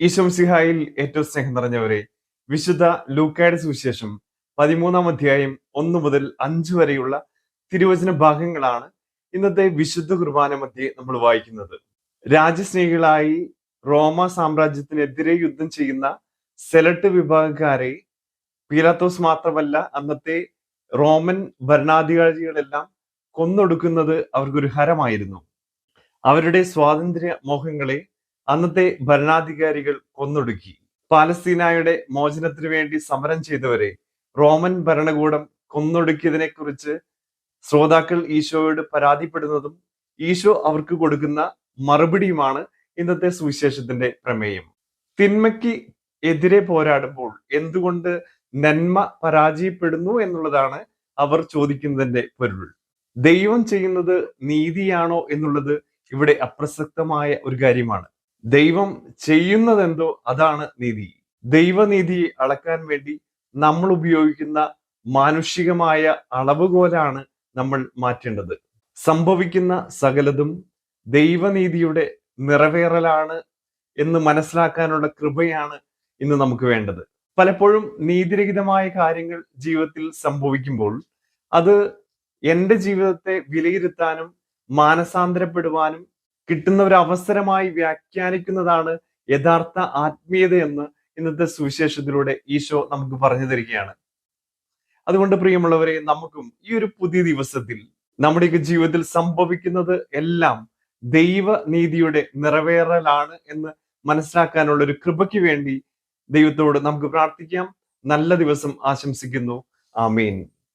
ഈശംസിഹായിൽ ഏറ്റവും സ്നേഹം നിറഞ്ഞവരെ വിശുദ്ധ ലൂക്കായുടെ സുവിശേഷം പതിമൂന്നാം അധ്യായം ഒന്ന് മുതൽ അഞ്ച് വരെയുള്ള തിരുവചന ഭാഗങ്ങളാണ് ഇന്നത്തെ വിശുദ്ധ കുർബാന മധ്യേ നമ്മൾ വായിക്കുന്നത്. രാജ്യസ്നേഹികളായി റോമ സാമ്രാജ്യത്തിനെതിരെ യുദ്ധം ചെയ്യുന്ന സെലട്ട് വിഭാഗക്കാരെ പീലാത്തോസ് മാത്രമല്ല അന്നത്തെ റോമൻ ഭരണാധികാരികളെല്ലാം കൊന്നൊടുക്കുന്നത് അവർക്കൊരു ഹരമായിരുന്നു. അവരുടെ സ്വാതന്ത്ര്യ മോഹങ്ങളെ അന്നത്തെ ഭരണാധികാരികൾ കൊന്നൊടുക്കി. പാലസ്തീനായുടെ മോചനത്തിനു വേണ്ടി സമരം ചെയ്തവരെ റോമൻ ഭരണകൂടം കൊന്നൊടുക്കിയതിനെ കുറിച്ച് ശ്രോതാക്കൾ ഈശോയോട് പരാതിപ്പെടുന്നതും ഈശോ അവർക്ക് കൊടുക്കുന്ന മറുപടിയുമാണ് ഇന്നത്തെ സുവിശേഷത്തിന്റെ പ്രമേയം. തിന്മയ്ക്ക് എതിരെ പോരാടുമ്പോൾ എന്തുകൊണ്ട് നന്മ പരാജയപ്പെടുന്നു എന്നുള്ളതാണ് അവർ ചോദിക്കുന്നതിന്റെ പൊരുൾ. ദൈവം ചെയ്യുന്നത് നീതിയാണോ എന്നുള്ളത് ഇവിടെ അപ്രസക്തമായ ഒരു കാര്യമാണ്. ദൈവം ചെയ്യുന്നതെന്തോ അതാണ് നീതി. ദൈവനീതിയെ അളക്കാൻ വേണ്ടി നമ്മൾ ഉപയോഗിക്കുന്ന മാനുഷികമായ അളവുകോലാണ് നമ്മൾ മാറ്റേണ്ടത്. സംഭവിക്കുന്ന സകലതും ദൈവനീതിയുടെ നിറവേറലാണ് എന്ന് മനസ്സിലാക്കാനുള്ള കൃപയാണ് ഇന്ന് നമുക്ക് വേണ്ടത്. പലപ്പോഴും നീതിരഹിതമായ കാര്യങ്ങൾ ജീവിതത്തിൽ സംഭവിക്കുമ്പോൾ അത് എന്റെ ജീവിതത്തെ വിലയിരുത്താനും മാനസാന്തരപ്പെടുവാനും കിട്ടുന്ന ഒരു അവസരമായി വ്യാഖ്യാനിക്കുന്നതാണ് യഥാർത്ഥ ആത്മീയത എന്ന് ഇന്നത്തെ സുവിശേഷത്തിലൂടെ ഈശോ നമുക്ക് പറഞ്ഞു തരികയാണ്. അതുകൊണ്ട് പ്രിയമുള്ളവരെ നമുക്കും ഈ ഒരു പുതിയ ദിവസത്തിൽ നമ്മുടെയൊക്കെ ജീവിതത്തിൽ സംഭവിക്കുന്നത് എല്ലാം ദൈവ നീതിയുടെ നിറവേറലാണ് എന്ന് മനസ്സിലാക്കാനുള്ള ഒരു കൃപയ്ക്ക് വേണ്ടി ദൈവത്തോട് നമുക്ക് പ്രാർത്ഥിക്കാം. നല്ല ദിവസം ആശംസിക്കുന്നു. ആമീൻ.